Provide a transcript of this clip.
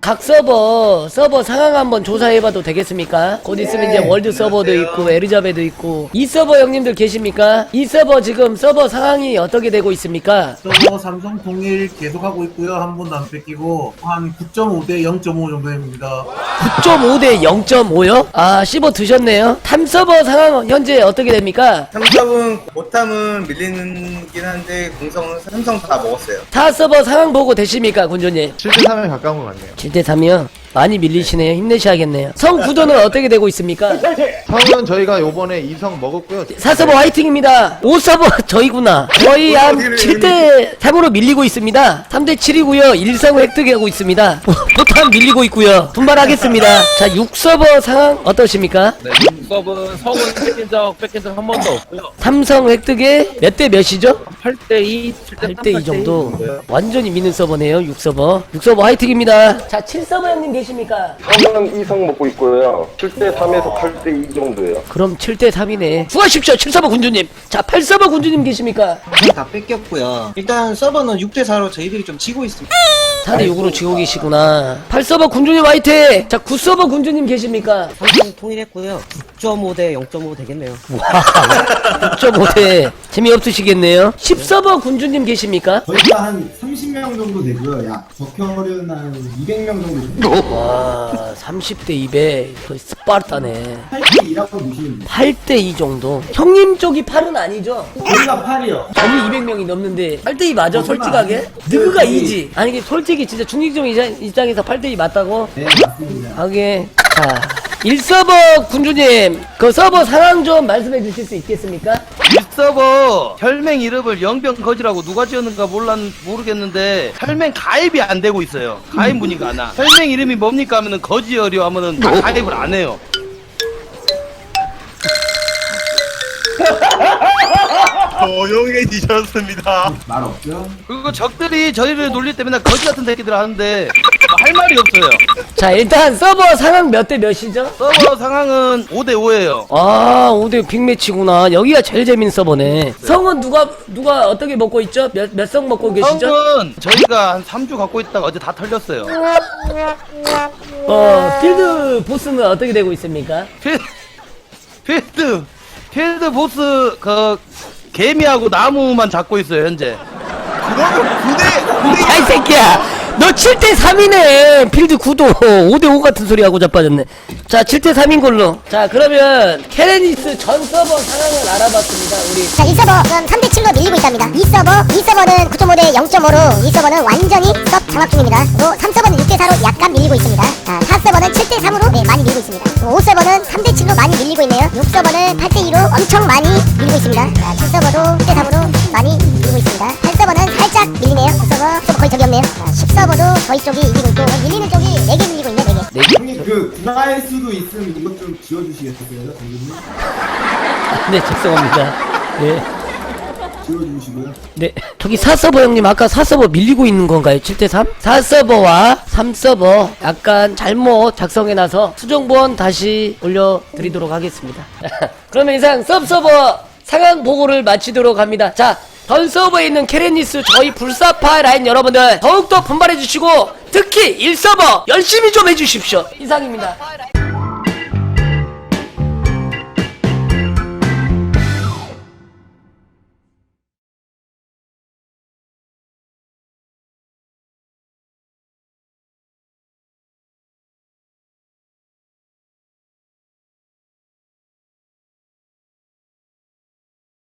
각 서버 서버 상황 한번 조사해봐도 되겠습니까? 곧 있으면 이제 월드 서버도 있고 에르자베도 있고 이 서버 형님들 계십니까? 이 서버 지금 서버 상황이 어떻게 되고 있습니까? 서버 삼성 통일 계속하고 있고요. 한 번도 안 뺏기고 한 9.5 대 0.5 정도 됩니다. 9.5 대 0.5요? 아 씹어 드셨네요. 탐 서버 상황 현재 어떻게 됩니까? 삼성은 못함은 밀리긴 한데 공성은 삼성 다 먹었어요. 타 서버 상황 보고 되십니까 군주님? 7대 3에 가까운 것 같네요. 7대 3이요? 많이 밀리시네요. 힘내셔야겠네요. 성 구도는 어떻게 되고 있습니까? 성은 저희가 요번에 2성 먹었고요. 4서버 화이팅입니다. 5서버 저희구나. 거의 한 7대 3으로 밀리고 있습니다. 3대 7이고요. 1성 획득하고 있습니다. 포탄 밀리고 있고요. 분발하겠습니다. 자, 6서버 상황 어떠십니까? 네, 육섭은 성은 뺏긴 적 뺏긴 적한 번도 없고요. 삼성 획득에 몇 대 몇이죠? 8대 2, 8대 2 정도. 완전히 미는 서버네요. 6서버. 6서버 화이팅입니다. 자, 7서버 형님 계십니까? 성은 2성 먹고 있고요. 7대 3에서 8대 2 정도예요. 그럼 7대 3이네. 수고하십시오. 7서버 군주님. 자, 8서버 군주님 계십니까? 다 뺏겼고요. 일단 서버는 6대 4로 저희들이 좀 지고 있습니다. 4대 6으로 지고 계시구나. 8서버 군주님 화이팅! 자, 9서버 군주님 계십니까? 삼성 통일했고요. 9.5대 0.5 되겠네요. 와, 6.5대. 재미없으시겠네요. 10서버 군주님 계십니까? 저희가 한 30명 정도 되고요. 야, 적혈은 한 200명 정도 됩니다. 와, 30대 200. 거의 스파르타네. 8대 2라고 보시면 돼요. 8대 2 정도. 형님 쪽이 8은 아니죠? 저희가 8이요. 점이 200명이 넘는데 8대 2 맞아, 솔직하게? 느그가 2지. 아니, 이게 솔직히 진짜 중립적 입장- 입장에서 8대 2 맞다고? 네, 맞습니다. 하게. 자, 1서버 군주님, 그 서버 상황 좀 말씀해 주실 수 있겠습니까? 윗서버 혈맹 이름을 영병 거지라고 누가 지었는가 몰랐, 모르겠는데 혈맹 가입이 안 되고 있어요. 가입 문의가 안 와. 혈맹 이름이 뭡니까 하면은 거지열이요 하면은 가입을 안 해요. 조용해지셨습니다. 말 없죠? 그리고 적들이 저희를 놀릴 때 맨날 거지 같은 새끼들 하는데 뭐 할 말이 없어요. 자, 일단 서버 상황 몇 대 몇이죠? 서버 상황은 5대 5예요. 아, 5대 빅매치구나. 여기가 제일 재밌는 서버네. 성은 누가, 누가 어떻게 먹고 있죠? 몇, 몇 성 먹고 계시죠? 성은 저희가 한 3주 갖고 있다가 어제 다 털렸어요. 어, 필드 보스는 어떻게 되고 있습니까? 필, 필드 필드 보스 그 개미하고 나무만 잡고 있어요 현재. 그러면 야, 이 새끼야! 너 7대 3이네! 필드 9도 5대 5 같은 소리 하고 자빠졌네. 자, 7대 3인 걸로. 자, 그러면 케레니스 전 서버 상황을 알아봤습니다. 우리 자, 1서버 지금 3대 7로 밀리고 있답니다. 2서버, 2서버는 9.5대 0.5로 2서버는 완전히 섭 장악 중입니다. 그리고 3 서버는 6대 4로 약간 밀리고 있습니다. 자, 4 서버는 7대 3으로 네, 많이 밀고 있습니다. 그리고 5서버는 3대 7로 많이 밀리고 있네요. 6 서버는 8대 2로 엄청 많이 밀고 있습니다. 자, 7 서버도 6대 3으로 9서버, 9서버 거의 적이 없네요. 자, 10서버도 저희 쪽이 이기고 있고 밀리는 쪽이 4개 밀리고 있네, 4개. 형님, 그, 구라일 수도 있으면 이것 좀 지워주시겠어요? 선생님? 네, 죄송합니다. 네. 지워주시고요. 네. 저기 4서버 형님 아까 4서버 밀리고 있는 건가요? 7대3? 4서버와 3서버 약간 잘못 작성해놔서 수정본 다시 올려드리도록 하겠습니다. 그러면 이상 섭서버 상황 보고를 마치도록 합니다. 자, 전 서버에 있는 케레니스 저희 불사파 라인 여러분들 더욱더 분발해주시고 특히 1서버 열심히 좀 해주십시오. 이상입니다.